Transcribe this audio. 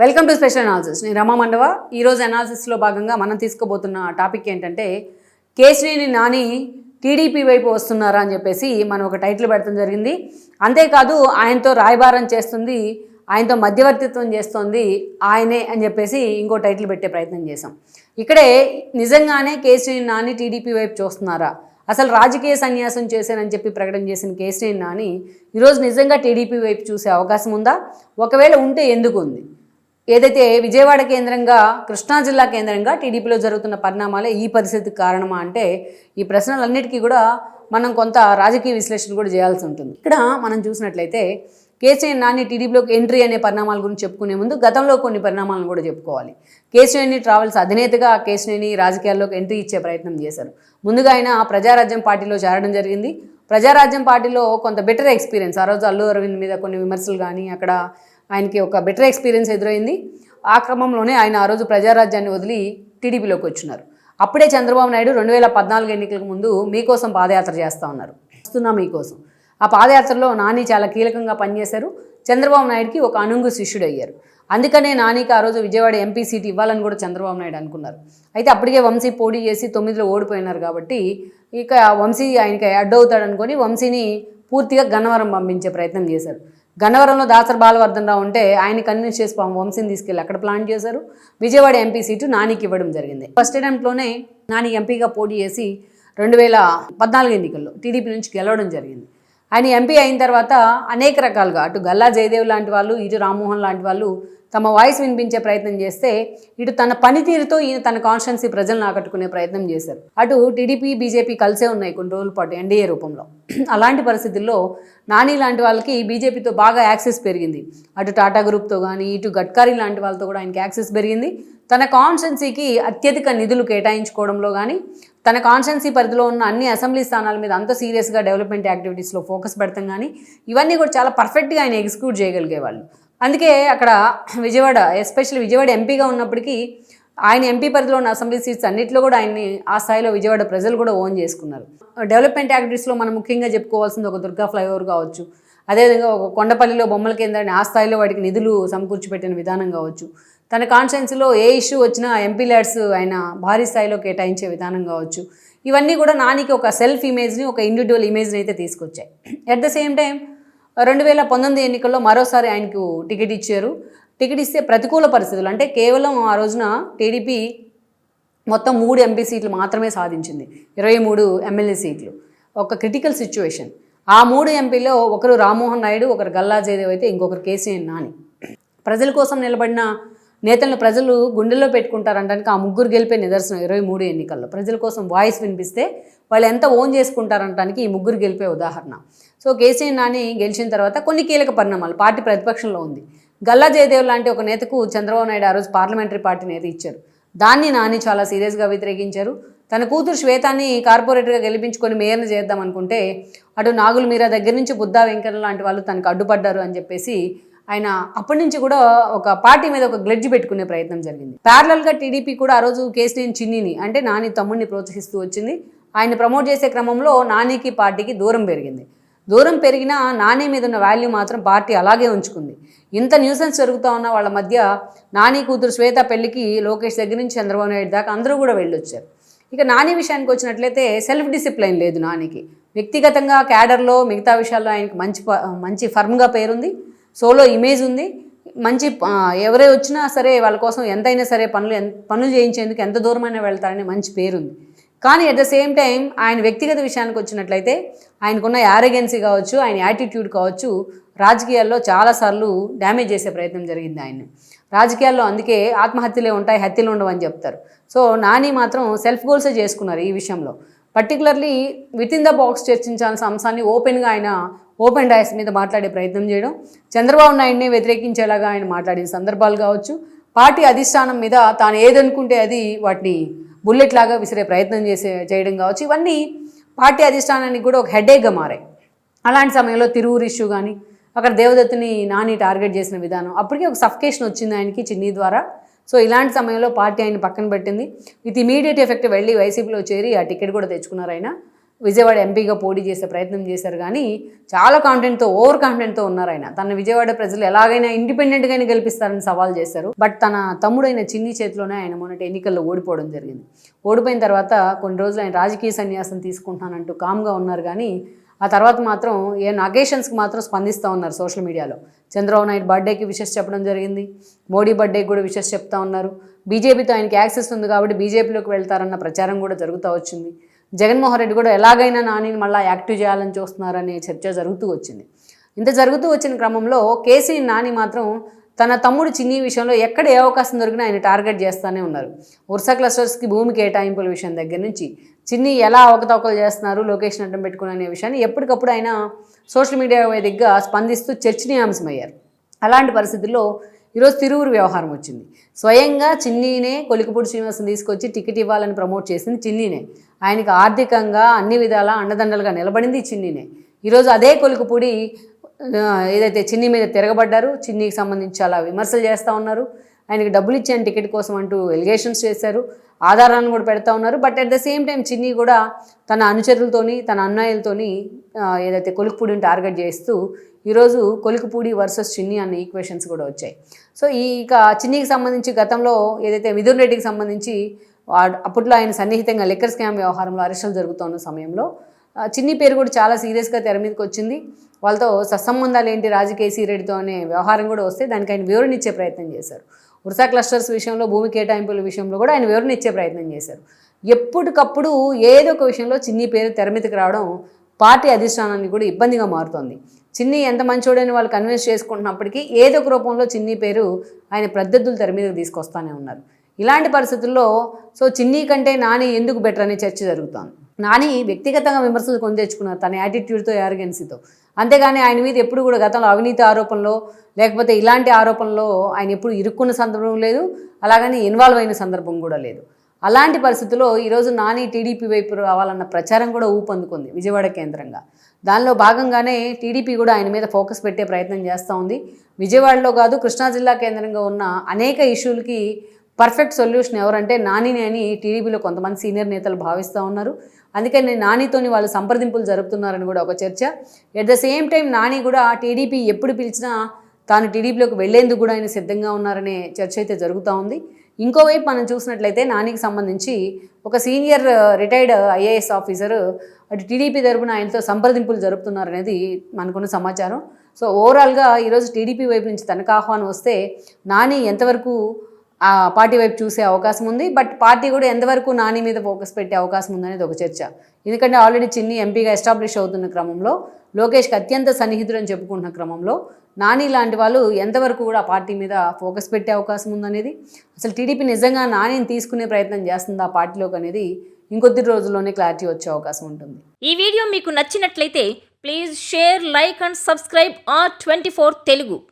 Welcome to special analysis నేను రమా మండవ. ఈరోజు అనాలిసిస్లో భాగంగా మనం తీసుకోబోతున్న టాపిక్ ఏంటంటే కేశినేని నాని టీడీపీ వైపు వస్తున్నారా అని చెప్పేసి మనం ఒక టైటిల్ పెడతాం జరిగింది. అంతేకాదు ఆయనతో రాయబారం చేస్తుంది ఆయనతో మధ్యవర్తిత్వం చేస్తోంది ఆయనే అని చెప్పేసి ఇంకో టైటిల్ పెట్టే ప్రయత్నం చేశాం. ఇక్కడే నిజంగానే కేశినేని నాని టీడీపీ వైపు చూస్తున్నారా? అసలు రాజకీయ సన్యాసం చేశానని చెప్పి ప్రకటన చేసిన కేశినేని నాని ఈరోజు నిజంగా టీడీపీ వైపు చూసే అవకాశం ఉందా? ఒకవేళ ఉంటే ఎందుకు ఉంది? ఏదైతే విజయవాడ కేంద్రంగా కృష్ణా జిల్లా కేంద్రంగా టీడీపీలో జరుగుతున్న పరిణామాలే ఈ పరిస్థితికి కారణమా అంటే ఈ ప్రశ్నలన్నిటికీ కూడా మనం కొంత రాజకీయ విశ్లేషణ కూడా చేయాల్సి ఉంటుంది. ఇక్కడ మనం చూసినట్లయితే కేసీఆర్ నాని టీడీపీలోకి ఎంట్రీ అనే పరిణామాల గురించి చెప్పుకునే ముందు గతంలో కొన్ని పరిణామాలను కూడా చెప్పుకోవాలి. కేసీఆర్ని ట్రావెల్స్ అధినేతగా కేసీఆర్ని రాజకీయాల్లోకి ఎంట్రీ ఇచ్చే ప్రయత్నం చేశారు. ముందుగా ఆయన ప్రజారాజ్యం పార్టీలో చేరడం జరిగింది. ప్రజారాజ్యం పార్టీలో కొంత బెటర్ ఎక్స్పీరియన్స్ ఆ రోజు అల్లు అరవింద్ మీద కొన్ని విమర్శలు కానీ అక్కడ ఆయనకి ఒక బెటర్ ఎక్స్పీరియన్స్ ఎదురైంది. ఆ క్రమంలోనే ఆయన ఆ రోజు ప్రజారాజ్యాన్ని వదిలి టీడీపీలోకి వచ్చినారు. అప్పుడే చంద్రబాబు నాయుడు రెండు వేల పద్నాలుగు ఎన్నికలకు ముందు మీకోసం పాదయాత్ర చేస్తూ ఉన్నారు. వస్తున్నా మీకోసం. ఆ పాదయాత్రలో నాని చాలా కీలకంగా పనిచేశారు. చంద్రబాబు నాయుడికి ఒక అనుంగు శిష్యుడు అయ్యారు అందుకనే నానికి ఆ రోజు విజయవాడ ఎంపీ సీట్ ఇవ్వాలని కూడా చంద్రబాబు నాయుడు అనుకున్నారు. అయితే అప్పటికే వంశీ పోటీ చేసి తొమ్మిదిలో ఓడిపోయినారు కాబట్టి ఇక వంశీ ఆయనకి అడ్డవుతాడు అనుకొని వంశీని పూర్తిగా గన్నవరం పంపించే ప్రయత్నం చేశారు. గన్నవరంలో దాసర్ బాలవర్ధన్ రావు ఉంటే ఆయన కన్విన్స్ చేసి పాము వంశీని తీసుకెళ్ళి అక్కడ ప్లాన్ చేశారు. విజయవాడ ఎంపీ సీటు నానికి ఇవ్వడం జరిగింది. ఫస్ట్ అటెంప్ట్లోనే నాని ఎంపీగా పోటీ చేసి రెండు వేల పద్నాలుగు ఎన్నికల్లో టీడీపీ నుంచి గెలవడం జరిగింది. ఆయన ఎంపీ అయిన తర్వాత అనేక రకాలుగా అటు గల్లా జయదేవ్ లాంటి వాళ్ళు ఇటు రామ్మోహన్ లాంటి వాళ్ళు తమ వాయిస్ వినిపించే ప్రయత్నం చేస్తే ఇటు తన పనితీరుతో ఈయన తన కాన్స్టిట్యున్సీ ప్రజలను ఆకట్టుకునే ప్రయత్నం చేశారు. అటు టీడీపీ బీజేపీ కలిసే ఉన్నాయి కొన్ని రోజుల పాటు ఎన్డీఏ రూపంలో. అలాంటి పరిస్థితుల్లో నాని లాంటి వాళ్ళకి బీజేపీతో బాగా యాక్సెస్ పెరిగింది. అటు టాటా గ్రూప్తో కానీ ఇటు గడ్కరీ లాంటి వాళ్ళతో కూడా ఆయనకి యాక్సెస్ పెరిగింది. తన కాన్స్టెన్సీకి అత్యధిక నిధులు కేటాయించుకోవడంలో కానీ తన కాన్స్టెన్సీ పరిధిలో ఉన్న అన్ని అసెంబ్లీ స్థానాల మీద అంత సీరియస్గా డెవలప్మెంట్ యాక్టివిటీస్లో ఫోకస్ పెడతాం కానీ ఇవన్నీ కూడా చాలా పర్ఫెక్ట్గా ఆయన ఎగ్జిక్యూట్ చేయగలిగేవాళ్ళు. అందుకే అక్కడ విజయవాడ ఎస్పెషల్లీ విజయవాడ ఎంపీగా ఉన్నప్పటికీ ఆయన ఎంపీ పరిధిలో ఉన్న అసెంబ్లీ సీట్స్ అన్నింటిలో కూడా ఆయన్ని ఆ స్థాయిలో విజయవాడ ప్రజలు కూడా ఓన్ చేసుకున్నారు. డెవలప్మెంట్ యాక్టివిటీస్లో మనం ముఖ్యంగా చెప్పుకోవాల్సింది ఒక దుర్గా ఫ్లైఓవర్ కావచ్చు అదేవిధంగా ఒక కొండపల్లిలో బొమ్మల కేంద్రాన్ని ఆ స్థాయిలో వాటికి నిధులు సమకూర్చి పెట్టిన విధానం కావచ్చు. తన కాన్స్టిట్యున్సీలో ఏ ఇష్యూ వచ్చినా ఎంపీ ల్యాడ్స్ ఆయన భారీ స్థాయిలో కేటాయించే విధానం కావచ్చు. ఇవన్నీ కూడా నానికి ఒక సెల్ఫ్ ఇమేజ్ని ఒక ఇండివిజువల్ ఇమేజ్ని అయితే తీసుకొచ్చాయి. అట్ ద సేమ్ టైం రెండు వేల పంతొమ్మిది ఎన్నికల్లో మరోసారి ఆయనకు టికెట్ ఇచ్చారు. టికెట్ ఇస్తే ప్రతికూల పరిస్థితులు అంటే కేవలం ఆ రోజున టీడీపీ మొత్తం మూడు ఎంపీ సీట్లు మాత్రమే సాధించింది. ఇరవై మూడు ఎమ్మెల్యే సీట్లు. ఒక క్రిటికల్ సిచ్యువేషన్ ఆ మూడు ఎంపీలో ఒకరు రామ్మోహన్ నాయుడు ఒకరు గల్లా జయదేవ్ అయితే ఇంకొకరు కేసీఎన్ నాని. ప్రజల కోసం నిలబడిన నేతలను ప్రజలు గుండెల్లో పెట్టుకుంటారంటానికి ఆ ముగ్గురు గెలిపే నిదర్శనం ఇరవై మూడు ఎన్నికల్లో. ప్రజల కోసం వాయిస్ వినిపిస్తే వాళ్ళు ఎంత ఓన్ చేసుకుంటారంటానికి ఈ ముగ్గురు గెలిపే ఉదాహరణ. సో కేసీఆర్ నాని గెలిచిన తర్వాత కొన్ని కీలక పరిణామాలు పార్టీ ప్రతిపక్షంలో ఉంది. గల్లా జయదేవ్ లాంటి ఒక నేతకు చంద్రబాబు నాయుడు ఆ రోజు పార్లమెంటరీ పార్టీ నేత ఇచ్చారు. దాన్ని నాని చాలా సీరియస్గా వ్యతిరేకించారు. తన కూతురు శ్వేతాన్ని కార్పొరేటర్గా గెలిపించుకొని మేయర్ని చేద్దాం అనుకుంటే అటు నాగుల మీరా దగ్గర నుంచి బుద్ధా వెంకన్న లాంటి వాళ్ళు తనకు అడ్డుపడ్డారు అని చెప్పేసి ఆయన అప్పటి నుంచి కూడా ఒక పార్టీ మీద ఒక గ్లెడ్జ్ పెట్టుకునే ప్రయత్నం జరిగింది. ప్యారలల్గా టీడీపీ కూడా ఆ రోజు కేసీనేని చిన్నిని అంటే నాని తమ్ముడిని ప్రోత్సహిస్తూ వచ్చింది. ఆయన ప్రమోట్ చేసే క్రమంలో నానికి పార్టీకి దూరం పెరిగింది. దూరం పెరిగినా నాని మీద ఉన్న వాల్యూ మాత్రం పార్టీ అలాగే ఉంచుకుంది. ఇంత న్యూసెన్స్ జరుగుతూ ఉన్న వాళ్ళ మధ్య నాని కూతురు శ్వేత పెళ్ళికి లోకేష్ దగ్గర నుంచి చంద్రబాబు నాయుడు దాకా అందరూ కూడా వెళ్ళొచ్చారు. ఇక నాని విషయానికి వచ్చినట్లయితే సెల్ఫ్ డిసిప్లైన్ లేదు నానికి. వ్యక్తిగతంగా క్యాడర్లో మిగతా విషయాల్లో ఆయనకి మంచి మంచి ఫర్మ్గా పేరుంది. సోలో ఇమేజ్ ఉంది. మంచి ఎవరే వచ్చినా సరే వాళ్ళ కోసం ఎంతైనా సరే పనులు పనులు చేయించేందుకు ఎంత దూరమైనా వెళ్తారని మంచి పేరుంది. కానీ అట్ ద సేమ్ టైం ఆయన వ్యక్తిగత విషయానికి వచ్చినట్లయితే ఆయనకున్న యారగెన్సీ కావచ్చు ఆయన యాటిట్యూడ్ కావచ్చు రాజకీయాల్లో చాలాసార్లు డ్యామేజ్ చేసే ప్రయత్నం జరిగింది ఆయన్ని. రాజకీయాల్లో అందుకే ఆత్మహత్యలే ఉంటాయి హత్యలు ఉండవని చెప్తారు. సో నాని మాత్రం సెల్ఫ్ గోల్సే చేసుకున్నారు ఈ విషయంలో. Particularly with in the box చర్చించాల్సిన అంశాన్ని ఓపెన్గా ఆయన ఓపెన్ డైస్ మీద మాట్లాడే ప్రయత్నం చేయడం చంద్రబాబు నాయుడిని వ్యతిరేకించేలాగా ఆయన మాట్లాడిన సందర్భాలు కావచ్చు పార్టీ అధిష్టానం మీద తాను ఏదనుకుంటే అది వాటిని బుల్లెట్ లాగా విసిరే ప్రయత్నం చేసే చేయడం కావచ్చు. ఇవన్నీ పార్టీ అధిష్టానానికి కూడా ఒక హెడేక్గా మారాయి. అలాంటి సమయంలో తిరువురు ఇష్యూ కానీ అక్కడ దేవదత్తుని నాని టార్గెట్ చేసిన విధానం అప్పటికే ఒక సఫికేషన్ వచ్చింది ఆయనకి చిన్ని ద్వారా. సో ఇలాంటి సమయంలో పార్టీ ఆయన పక్కన పెట్టింది. విత్ ఇమీడియట్ ఎఫెక్ట్ వెళ్ళి వైసీపీలో చేరి ఆ టికెట్ కూడా తెచ్చుకున్నారు ఆయన. విజయవాడ ఎంపీగా పోటీ చేసే ప్రయత్నం చేశారు కానీ చాలా కాన్ఫిడెంట్తో ఓవర్ కాన్ఫిడెంట్తో ఉన్నారు ఆయన. తన విజయవాడ ప్రజలు ఎలాగైనా ఇండిపెండెంట్గానే గెలిపిస్తారని సవాల్ చేశారు. బట్ తన తమ్ముడైన చిన్ని చేతిలోనే ఆయన మొన్నటి ఎన్నికల్లో ఓడిపోవడం జరిగింది. ఓడిపోయిన తర్వాత కొన్ని రోజులు ఆయన రాజకీయ సన్యాసం తీసుకుంటున్నానంటూ కామ్గా ఉన్నారు కానీ ఆ తర్వాత మాత్రం ఏ అకేషన్స్కి మాత్రం స్పందిస్తూ ఉన్నారు సోషల్ మీడియాలో. చంద్రబాబు నాయుడు బర్త్డేకి విషెస్ చెప్పడం జరిగింది. మోడీ బర్త్డేకి కూడా విషెస్ చెప్తా ఉన్నారు. బీజేపీతో ఆయనకి యాక్సెస్ ఉంది కాబట్టి బీజేపీలోకి వెళ్తారన్న ప్రచారం కూడా జరుగుతూ వచ్చింది. జగన్మోహన్ రెడ్డి కూడా ఎలాగైనా నానిని మళ్ళీ యాక్టివ్ చేయాలని చూస్తున్నారనే చర్చ జరుగుతూ వచ్చింది. ఇంత జరుగుతూ వచ్చిన క్రమంలో కేసీ నాని మాత్రం తన తమ్ముడు చిన్ని విషయంలో ఎక్కడ ఏ అవకాశం దొరికినా ఆయన టార్గెట్ చేస్తూనే ఉన్నారు. ఉర్సా క్లస్టర్స్కి భూమి కేటాయింపుల విషయం దగ్గర నుంచి చిన్ని ఎలా అవకతవకలు చేస్తున్నారు లొకేషన్ అడ్డం పెట్టుకుని అనే విషయాన్ని ఎప్పటికప్పుడు ఆయన సోషల్ మీడియా వేదికగా స్పందిస్తూ చర్చనీయాంశమయ్యారు. అలాంటి పరిస్థితుల్లో ఈరోజు తిరువురు వ్యవహారం వచ్చింది. స్వయంగా చిన్నీనే కొలికపూడి శ్రీనివాసం తీసుకొచ్చి టికెట్ ఇవ్వాలని ప్రమోట్ చేసింది చిన్నీనే. ఆయనకు ఆర్థికంగా అన్ని విధాలా అండదండలుగా నిలబడింది చిన్నీనే. ఈరోజు అదే కొలికపూడి ఏదైతే చిన్ని మీద తిరగబడ్డారు చిన్నీకి సంబంధించి చాలా విమర్శలు చేస్తూ ఉన్నారు. ఆయనకి డబ్బులు ఇచ్చాను టికెట్ కోసం అంటూ ఎలిగేషన్స్ చేశారు. ఆధారాలను కూడా పెడతా ఉన్నారు. But at the same time Chinni కూడా తన అనుచరులతోని తన అన్నయ్యలతోని ఏదైతే కొలుకుపూడిని టార్గెట్ చేస్తూ ఈరోజు కొలుకుపూడి వర్సెస్ చిన్ని అన్న ఈక్వేషన్స్ కూడా వచ్చాయి. సో ఈ ఇక చిన్నికి సంబంధించి గతంలో ఏదైతే మిథున్ రెడ్డికి సంబంధించి వా- అప్పట్లో ఆయన సన్నిహితంగా లిక్కర్ స్కామ్ వ్యవహారంలో అరెస్టులు జరుగుతున్న సమయంలో చిన్ని పేరు కూడా చాలా సీరియస్గా తెర మీదకి వచ్చింది. వాళ్ళతో సత్సంబంధాలు ఏంటి రాజకీయ రెడ్డితో అనే వ్యవహారం కూడా వస్తే దానికి ఆయన వివరణ ఇచ్చే ప్రయత్నం చేశారు. వృసా క్లస్టర్స్ విషయంలో భూమి కేటాయింపుల విషయంలో కూడా ఆయన వివరణ ఇచ్చే ప్రయత్నం చేశారు. ఎప్పటికప్పుడు ఏదో ఒక విషయంలో చిన్ని పేరు తెరమితికి రావడం పార్టీ అధిష్టానాన్ని కూడా ఇబ్బందిగా మారుతోంది. చిన్ని ఎంత మంచోడని వాళ్ళు కన్విన్స్ చేసుకుంటున్నప్పటికీ ఏదో ఒక రూపంలో చిన్ని పేరు ఆయన ప్రత్యర్థులు తెర మీదకి తీసుకొస్తానే ఉన్నారు. ఇలాంటి పరిస్థితుల్లో సో చిన్ని కంటే నాని ఎందుకు బెటర్ అనే చర్చ జరుగుతోంది. నాని వ్యక్తిగతంగా విమర్శలు కొని తెచ్చుకున్నారు. తన యాటిట్యూడ్తో యారగెన్సీతో అంతేగాని ఆయన మీద ఎప్పుడు కూడా గతంలో అవినీతి ఆరోపణలో లేకపోతే ఇలాంటి ఆరోపణలో ఆయన ఎప్పుడు ఇరుక్కున్న సందర్భం లేదు అలాగని ఇన్వాల్వ్ అయిన సందర్భం కూడా లేదు. అలాంటి పరిస్థితుల్లో ఈరోజు నాని టీడీపీ వైపు రావాలన్న ప్రచారం కూడా ఊపందుకుంది విజయవాడ కేంద్రంగా. దానిలో భాగంగానే టీడీపీ కూడా ఆయన మీద ఫోకస్ పెట్టే ప్రయత్నం చేస్తూ ఉంది. విజయవాడలో కాదు కృష్ణా జిల్లా కేంద్రంగా ఉన్న అనేక ఇష్యూలకి పర్ఫెక్ట్ సొల్యూషన్ ఎవరంటే నానిని అని టీడీపీలో కొంతమంది సీనియర్ నేతలు భావిస్తూ ఉన్నారు. అందుకని నానితోని వాళ్ళు సంప్రదింపులు జరుపుతున్నారని కూడా ఒక చర్చ. At the same time Nani కూడా టీడీపీ ఎప్పుడు పిలిచినా తాను టీడీపీలోకి వెళ్ళేందుకు కూడా ఆయన సిద్ధంగా ఉన్నారనే చర్చ అయితే జరుగుతూ ఉంది. ఇంకోవైపు మనం చూసినట్లయితే నానికి సంబంధించి ఒక సీనియర్ రిటైర్డ్ ఐఏఎస్ ఆఫీసర్ అటు టీడీపీ తరపున ఆయనతో సంప్రదింపులు జరుపుతున్నారనేది మనకున్న సమాచారం. సో ఓవరాల్గా ఈరోజు టీడీపీ వైపు నుంచి తనకు ఆహ్వానం వస్తే నాని ఎంతవరకు ఆ పార్టీ వైపు చూసే అవకాశం ఉంది. బట్ పార్టీ కూడా ఎంతవరకు నాని మీద ఫోకస్ పెట్టే అవకాశం ఉందనేది ఒక చర్చ. ఎందుకంటే ఆల్రెడీ చిన్ని ఎంపీగా ఎస్టాబ్లిష్ అవుతున్న క్రమంలో లోకేష్కి అత్యంత సన్నిహితుడు అని చెప్పుకుంటున్న క్రమంలో నాని లాంటి వాళ్ళు ఎంతవరకు కూడా పార్టీ మీద ఫోకస్ పెట్టే అవకాశం ఉందనేది అసలు టీడీపీ నిజంగా నానిని తీసుకునే ప్రయత్నం చేస్తుంది ఆ పార్టీలోకి అనేది ఇంకొద్ది రోజుల్లోనే క్లారిటీ వచ్చే అవకాశం ఉంటుంది. ఈ వీడియో మీకు నచ్చినట్లయితే please share like and subscribe R twenty Telugu.